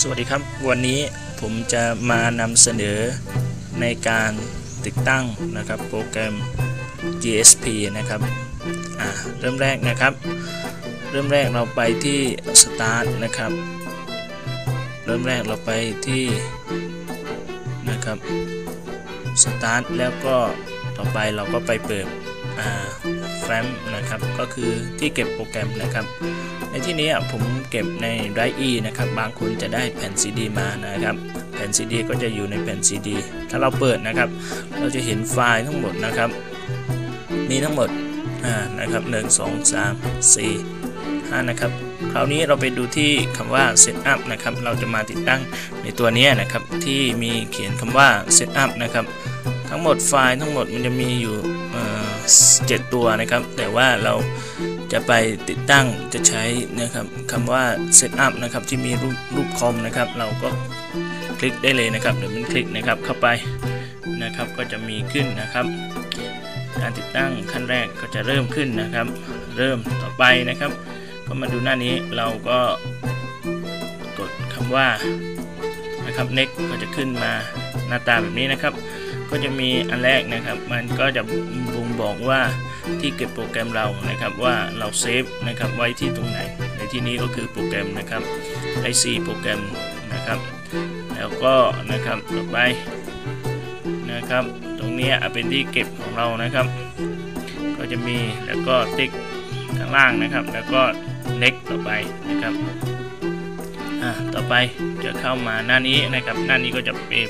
สวัสดีครับ วันนี้ผมจะมานำเสนอในการติดตั้งนะครับโปรแกรม GSP นะครับเริ่มแรกนะครับ เริ่มแรกเราไปที่ Start นะครับ เริ่มแรกเราไปที่นะครับ Start แล้วก็ต่อไปเราก็ไปเปิด แฟ้มนะครับก็คือที่เก็บโปรแกรมนะครับ ในที่นี้ผมเก็บใน Drive E นะครับบางคนจะได้แผ่น CD มานะครับแผ่น CD ก็จะอยู่ในแผ่น CD ถ้าเราเปิดนะครับ เราจะเห็นไฟล์ทั้งหมดนะครับ มีทั้งหมดนะครับ1 2 3 4 5นะครับคราวนี้เราไปดูที่คำว่า Setup นะครับ เราจะมาติดตั้งในตัวนี้นะครับ ที่มีเขียนคำว่า Setup นะครับ ทั้งหมดไฟล์ทั้งหมดมันจะมีอยู่ 7 ตัวนะครับ แต่ว่าเราจะไปติดตั้งจะใช้นะครับคำว่า setup นะครับที่มีรูปรูปคอมนะครับ เราก็คลิกได้เลยนะครับเดี๋ยวมันคลิกนะครับเข้าไปนะครับก็จะมีขึ้นนะครับการติดตั้งขั้นแรกก็จะเริ่มขึ้นนะครับ เริ่มต่อไปนะครับ ก็มาดูหน้านี้เราก็กดคำว่านะครับ next ก็จะขึ้นมาหน้าตาแบบนี้นะครับ ก็จะมีอันแรกนะครับ มันก็จะบ่ง บอกว่าที่เก็บโปรแกรมเรานะครับว่าเราเซฟนะครับไว้ที่ตรงไหน ในที่นี้ก็คือโปรแกรมนะครับ IC โปรแกรมนะครับ แล้วก็นะครับต่อไปนะครับ ตรงนี้เป็นที่เก็บของเรานะครับ ก็จะมีแล้วก็ติ๊กข้างล่างนะครับ แล้วก็ next ต่อไปนะครับอ่าต่อไปจะเข้ามาหน้านี้นะครับ หน้านี้ก็จะเป็น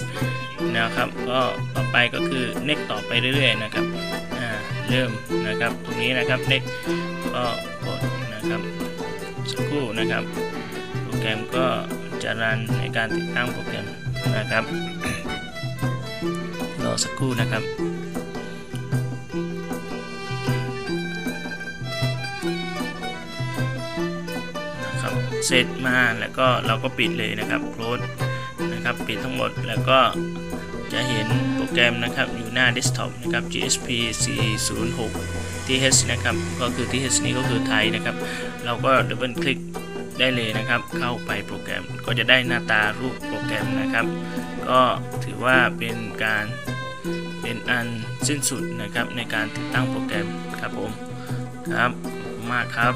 นะครับ ก็ต่อไปก็คือ next ต่อไปเรื่อยๆนะครับ เริ่มนะครับ ตรงนี้นะครับ next ก็กดนะครับสักครู่นะครับ โปรแกรมก็จะรันในการติดตั้งโปรแกรมนะครับรอสักครู่นะครับนะครับ เสร็จมาแล้วก็เราก็ปิดเลยนะครับโคลด นะครับปิดทั้งหมดแล้วก็จะเห็นโปรแกรมนะครับอยู่หน้าเดสก์ท็อปนะครับ GSP 406 TH นะครับก็คือ TH นี้ก็คือไทยนะครับ เราก็ดับเบิลคลิกได้เลยนะครับ เข้าไปโปรแกรมก็จะได้หน้าตารูปโปรแกรมนะครับ ก็ถือว่าเป็นการเป็นอันสิ้นสุดนะครับในการติดตั้งโปรแกรมครับผมครับมากครับ